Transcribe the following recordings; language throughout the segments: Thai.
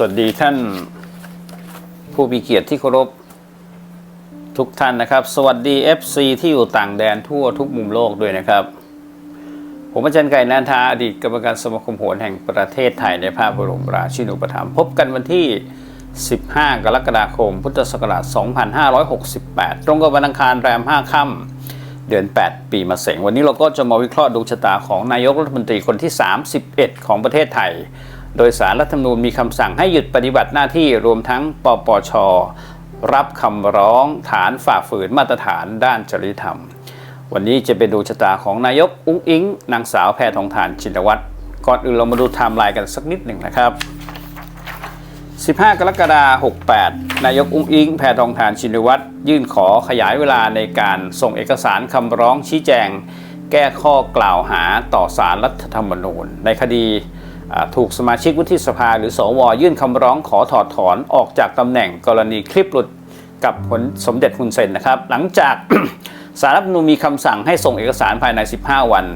สวัสดีท่านผู้มีเกียรติที่เคารพทุกท่านนะครับ สวัสดี FC ที่อยู่ต่างแดนทั่วทุกมุมโลกด้วยนะครับ ผมอาจารย์ไก่นันทาอดีตกรรมการสมาคมโหรแห่งประเทศไทยในภาพบรมราชินูปถัมภ์พบกันวันที่ 15 กรกฎาคม พุทธศักราช 2568 ตรงกับวันอังคารแรม 5 ค่ำเดือน 8 ปีมะเสงวันนี้เราก็จะมาวิเคราะห์ดวงชะตาของนายกรัฐมนตรีคนที่ 31 ของประเทศไทย โดยสารรัฐธรรมนูญมีคำสั่งให้หยุดปฏิบัติหน้าที่รวมทั้งปปช รับคำร้องฐานฝ่าฝืนมาตรฐานด้านจริยธรรม วันนี้จะเป็นดวงชะตาของนายกอุ้งอิง นางสาวแพทองทานชินวัตรก่อนอื่นเรามาดูไทม์ไลน์กันสักนิดหนึ่งนะครับ 15 กรกฎาคม 68 นายกอุ้งอิง แพทองทานชินวัตรยื่นขอขยายเวลาในการส่งเอกสารคำร้องชี้แจง แก้ข้อกล่าวหาต่อสารรัฐธรรมนูญ ในคดี ถูกสมาชิกวุฒิสภาหรือสวยื่นคำร้องขอถอดถอนออกจากตำแหน่งกรณีคลิปหลุดกับผลสมเด็จฮุนเซนนะครับ หลังจากสารรัฐมนูญมีคำสั่งให้ส่งเอกสารภายใน 15 วัน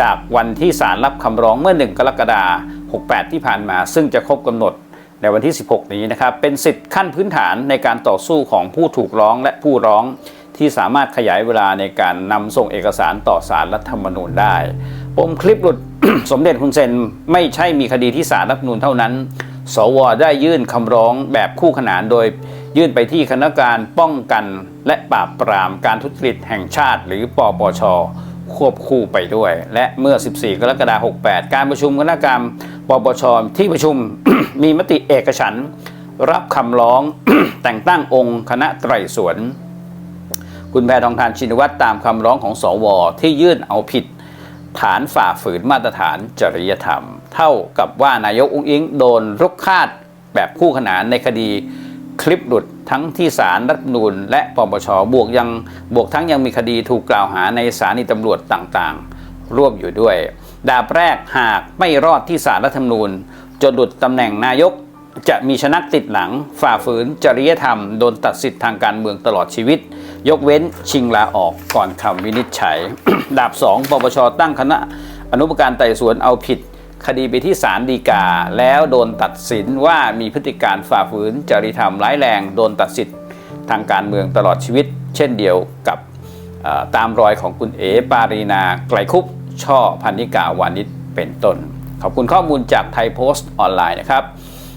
จากวันที่ศาลรับคำร้องเมื่อ 1 กรกฎาคม 68 ที่ผ่านมา ซึ่งจะครบกำหนดในวันที่ 16 นี้นะครับ เป็นสิทธิ์ขั้นพื้นฐานในการต่อสู้ของผู้ถูกร้องและผู้ร้องที่สามารถขยายเวลาในการนำส่งเอกสารต่อสารรัฐธรรมนูญได้ ปมคลิปหลุดสมเด็จคุณเซนไม่ใช่มีคดีที่สารรัฐนูญเท่านั้น สวได้ยื่นคำร้องแบบคู่ขนานโดย ยื่นไปที่คณะกรรมการป้องกันและปราบปรามการทุจริตแห่งชาติ หรือปปชควบคู่ไปด้วย และเมื่อ 14 กรกฎาคม 68 การประชุมคณะกรรมการปปชที่ประชุมมีมติเอกฉันรับคำร้องแต่งตั้งองค์คณะไตรสวน คุณแพทองทานชินวัตรตามคำร้องของสว ที่ยื่นเอาผิด ฐานฝ่าฝืนมาตรฐานจริยธรรม เท่ากับว่านายกอุ้งอิงโดนรุกคาดแบบคู่ขนานในคดีคลิปหลุดทั้งที่ศาลรัฐมนูญและปปชบวกยังบวกทั้งยังมีคดีถูกกล่าวหาในสถานีตำรวจต่างๆ ร่วมอยู่ด้วย ดาบแรกหากไม่รอดที่ศาลรัฐธรรมนูญจนหลุดตำแหน่งนายกจะมีชนักติดหลังฝ่าฝืนจริยธรรมโดนตัดสิทธิ์ทางการเมืองตลอดชีวิต ยกเว้นชิงลาออกก่อนคำวินิจฉัย ดาบสองปปชตั้งคณะอนุปการไต่สวนเอาผิด คดีไปที่ศาลฎีกา แล้วโดนตัดสินว่ามีพฤติการฝ่าฝืนจริยธรรมร้ายแรงโดนตัดสิทธิ์ทางการเมืองตลอดชีวิต เช่นเดียวกับตามรอยของคุณเอ๋ปารีนาไกลคุปช่อพันนิกาวานิชเป็นต้น ขอบคุณข้อมูลจากไทยโพสต์ออนไลน์นะครับ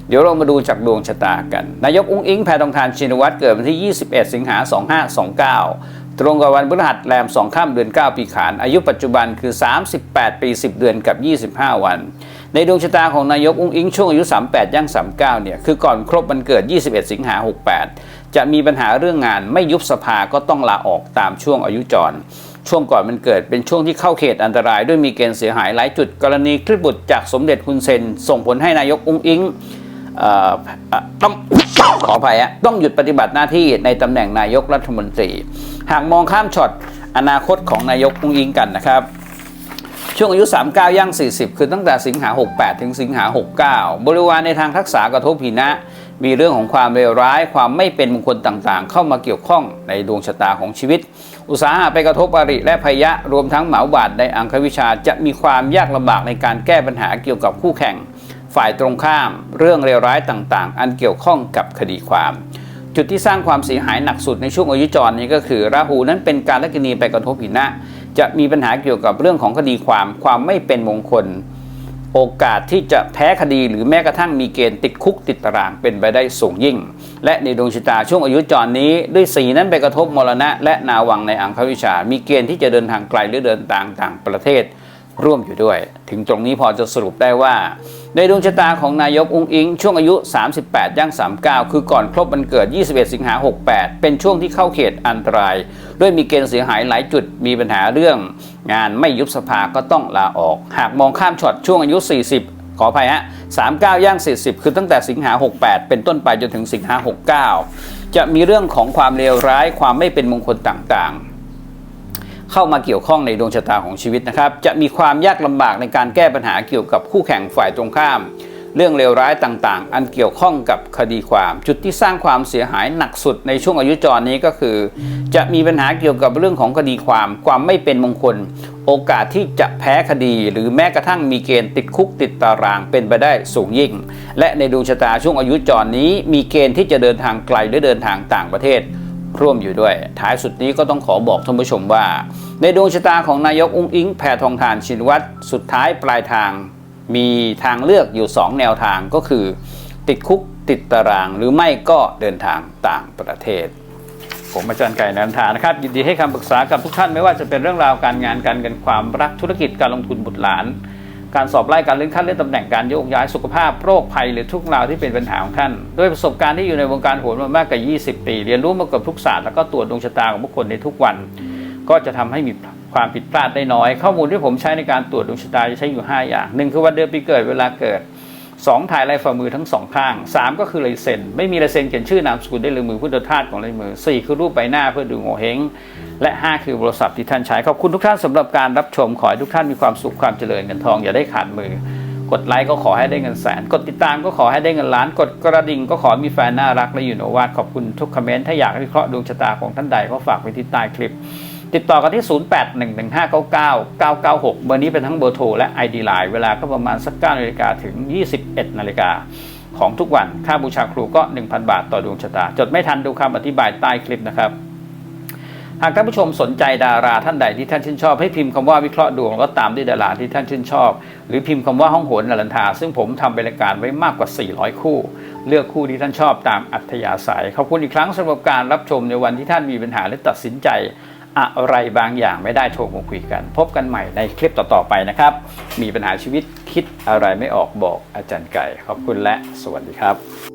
เดี๋ยวเรามาดูจากดวงชะตากัน นายกอุ้งอิงแพทองทานชินวัตรเกิดวันที่ 21 สิงหา 2529ตรงกับวันพฤหัสแรม2ข้ามเดือน 9 ปีขาน อายุปัจจุบันคือ 38 ปี 10 เดือนกับ 25 วัน ในดวงชะตาของนายกอุ้งอิงช่วงอายุ 38 ย่าง 39 เนี่ย คือก่อนครบวันเกิด 21 สิงหา 68 จะมีปัญหาเรื่องงานไม่ยุบสภาก็ต้องลาออกตามช่วงอายุจร ช่วงก่อนมันเกิดเป็นช่วงที่เข้าเขตอันตรายด้วยมีเกณฑ์เสียหายหลายจุดกรณีคลิปบุตรจากสมเด็จฮุนเซน ส่งผลให้นายกอุ้งอิง ต้องขออภัยอะต้องหยุดปฏิบัติหน้าที่ในตำแหน่งนายกรัฐมนตรี หากมองข้ามช็อตอนาคตของนายกอุ้งอิงกันนะครับ ช่วงอายุ 39 ย่าง 40 คือตั้งแต่สิงหา 68 ถึงสิงหา 69 บริวารในทางทักษะกระทบหินะ มีเรื่องของความเลวร้ายความไม่เป็นมงคลต่างๆ เข้ามาเกี่ยวข้องในดวงชะตาของชีวิต อุตสาหะไปกระทบอริและพยะรวมทั้งเหมาบาดในอังควิชาจะมีความยากลำบากในการแก้ปัญหาเกี่ยวกับคู่แข่ง ฝ่ายตรงข้าม เรื่องเลวร้ายต่างๆ อันเกี่ยวข้องกับคดีความ จุดที่สร้างความเสียหายหนักสุดในช่วงอายุจรนี้ก็คือ ราหูนั้นเป็นการลักนีไปกระทบหินะจะมีปัญหาเกี่ยวกับเรื่องของคดีความความไม่เป็นมงคล โอกาสที่จะแพ้คดีหรือแม้กระทั่งมีเกณฑ์ติดคุกติดตารางเป็นไปได้สูงยิ่ง และในดวงชะตาช่วงอายุจรนี้ ด้วยสีนั้นไปกระทบมรณะ และนาวังในอังควิชา มีเกณฑ์ที่จะเดินทางไกลหรือเดินทางต่างประเทศ ร่วมอยู่ด้วย ถึงตรงนี้พอจะสรุปได้ว่า ในดวงชะตาของนายกอุ้งอิง ช่วงอายุ 38 ย่าง 39 คือก่อนครบวันเกิด 21 สิงหา 68 เป็นช่วงที่เข้าเขตอันตราย ด้วยมีเกณฑ์เสียหายหลายจุดมีปัญหาเรื่อง งานไม่ยุบสภาก็ต้องลาออก หากมองข้ามช็อตช่วงอายุ 40ขออภัยฮะ39 ย่าง 40 คือตั้งแต่สิงหา 68 เป็นต้นไปจนถึงสิงหา 69 จะมีเรื่องของความเลวร้าย ความไม่เป็นมงคลต่างๆ เข้ามาเกี่ยวข้องในดวงชะตาของชีวิตนะครับ จะมีความยากลำบากในการแก้ปัญหาเกี่ยวกับคู่แข่งฝ่ายตรงข้าม เรื่องเลวร้ายต่างๆ อันเกี่ยวข้องกับคดีความ จุดที่สร้างความเสียหายหนักสุดในช่วงอายุจรนี้ก็คือ จะมีปัญหาเกี่ยวกับเรื่องของคดีความ ความไม่เป็นมงคล โอกาสที่จะแพ้คดี หรือแม้กระทั่งมีเกณฑ์ติดคุกติดตารางเป็นไปได้สูงยิ่ง และในดวงชะตาช่วงอายุจรนี้ มีเกณฑ์ที่จะเดินทางไกลหรือเดินทางต่างประเทศ ร่วมอยู่ด้วย ท้ายสุดนี้ก็ต้องขอบอกท่านผู้ชมว่า ในดวงชะตาของนายกอุ้งอิงแพทองทานชินวัตรสุดท้ายปลายทาง มีทางเลือกอยู่ 2 แนวทางก็คือ ติดคุกติดตาราง หรือไม่ก็เดินทางต่างประเทศผมอาจารย์ไก่นันทานะครับยินดีให้คำปรึกษากับทุกท่านไม่ว่าจะเป็นเรื่องราวการงานการเงินความรักธุรกิจการลงทุนบุตรหลาน การสอบไล่การเลื่อนขั้นเลื่อนตำแหน่งการโยกย้ายสุขภาพโรคภัยหรือทุกราวที่เป็นปัญหาของท่านด้วยประสบการณ์ที่อยู่ในวงการโหนมามากกว่า 20 ปี เรียนรู้มากับทุกศาสตร์แล้วก็ตรวจดวงชะตาของบุคคลในทุกวัน ก็จะทำให้มีความผิดพลาดได้น้อย ข้อมูลที่ผมใช้ในการตรวจดวงชะตาจะใช้อยู่ 5 อย่างหนึ่งคือวันเดือนปีเกิดเวลาเกิด 2 ถ่ายลายฝ่ามือทั้งสองข้าง 3 ก็คือลายเซ็น ไม่มีลายเซ็นเขียนชื่อนามสกุลได้เลยมือพุทธทาสของลายมือ 4 คือรูปใบหน้าเพื่อดูโงเฮง และ 5 คือโทรศัพท์ที่ท่านใช้ขอบคุณทุกท่านสำหรับการรับชมขอให้ทุกท่านมีความสุขความเจริญเงินทองอย่าได้ขาดมือกดไลค์ก็ขอให้ได้เงินแสน กดติดตามก็ขอให้ได้เงินล้าน กดกระดิ่งก็ขอมีแฟนน่ารักและอยู่โนวาดขอบคุณทุกคอมเมนต์ถ้าอยากวิเคราะห์ดวงชะตาของท่านใดก็ฝากไว้ที่ใต้คลิป ติดต่อกันที่ 0811599996 เบอร์นี้เป็นทั้งเบอร์โทรและ ID Line เวลาก็ประมาณสัก9นาฬิกาถึง 21นาฬิกาของทุกวัน ค่าบูชาครูก็ 1,000 บาทต่อดวงชะตา จดไม่ทันดูคำอธิบายใต้คลิปนะครับากท่านผู้ชมสนใจดาราท่านใดที่ท่านชื่นชอบ ให้พิมพ์คำว่าวิเคราะห์ดวงแล้วตามด้วยดาราที่ท่านชื่นชอบ หรือพิมพ์คำว่าห้องโหนนรันทา ซึ่งผมทำเป็นรายการไว้มากกว่า 400 คู่ เลือกคู่ที่ท่านชอบตามอัธยาศัยขอบคุณอีกครั้งสำหรับการรับชมในวันที่ท่านมีปัญหาและตัดสินใจ อะไรบางอย่างไม่ได้โทรมาคุยกัน พบกันใหม่ในคลิปต่อๆไปนะครับ มีปัญหาชีวิตคิดอะไรไม่ออกบอกอาจารย์ไก่ ขอบคุณและสวัสดีครับ